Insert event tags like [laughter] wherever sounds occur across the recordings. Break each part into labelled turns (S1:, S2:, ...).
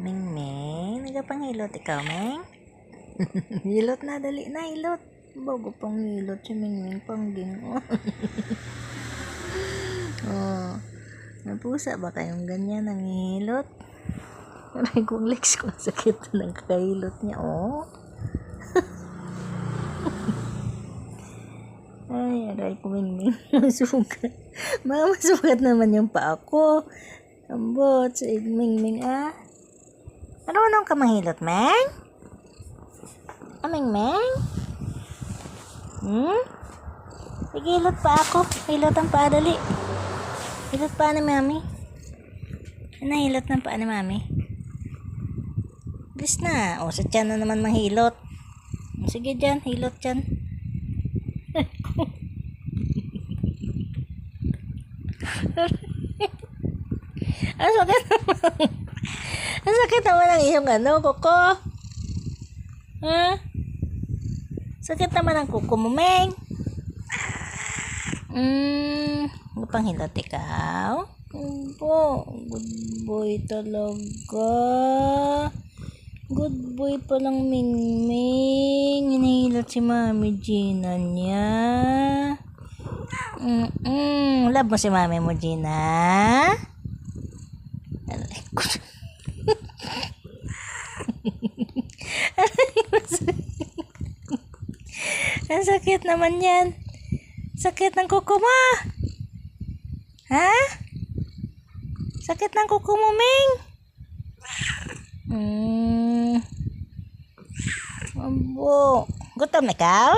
S1: Ming Ming, nagapanghilot ikaw, Ming? [laughs] hilot na, dali na, hilot. Bago pang hilot si Ming Ming pangging. [laughs] oh, napusa ba kayong ganyan ang hilot? Aray kong legs ko, sakit ng kakahilot niya, oh. [laughs] Ay, aray ko, Ming Ming. Masugat. Masugat naman yung paa ko. Ambot, sa Ming Ming, ah. Marunong ka manghilot, Meng? Aming Meng? Hmm? Sige, hilot pa ako. Hilot ang paa, dali. Hilot pa ni Mami. Ano, hilot ng paa ni Mami? Bilis na. O, sa tiyan na naman manghilot. Sige dyan, hilot dyan. Ang sakit naman. Naman ang iyong ano, kuko. Ha? Sakit naman ang kuko mo, Meng. Hmm, ano pang hilot ikaw? Po, good boy talaga. Good boy pa lang, Ming Ming. Hinahilot si Mami Gina niya. Mm-mm. Love mo si Mami mo, Gina? Ang sakit naman yan. Sakit ng kuko mo. Ha? Sakit ng kuko mo, Ming. Hmm. Abo. Gutom na ikaw?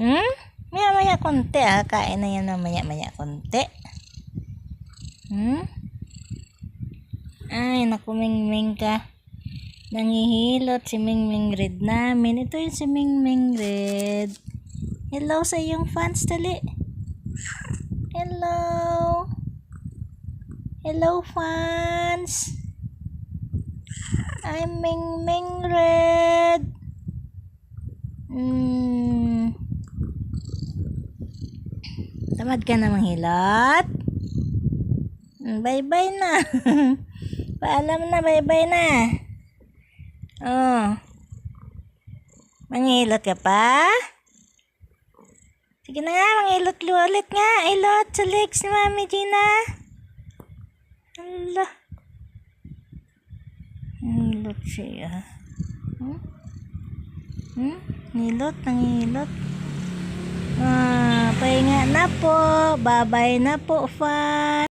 S1: Hmm? Maya-maya konti ah. Kain na yan ng maya-maya konti. Hmm? Ay, naku, Ming-Ming ka. Nangihilot si Ming-Ming Red namin. Ito yung si Ming-Ming Red. Hello sa iyong fans, dali. Hello. Hello, fans. I'm Ming-Ming Red. Hmm. Tamad ka na manghilot? Mm, Bye-bye na. [laughs] Paalam na, bye-bye na. Oh. Manghilot ka pa? Sige na nga, manghilot ulit nga. Ilot sa legs ni Mami Gina. Allah. Hilot siya. Hmm? Hmm? Nilot, nangilot. Ah, pahinga na po. Bye-bye na po, fan.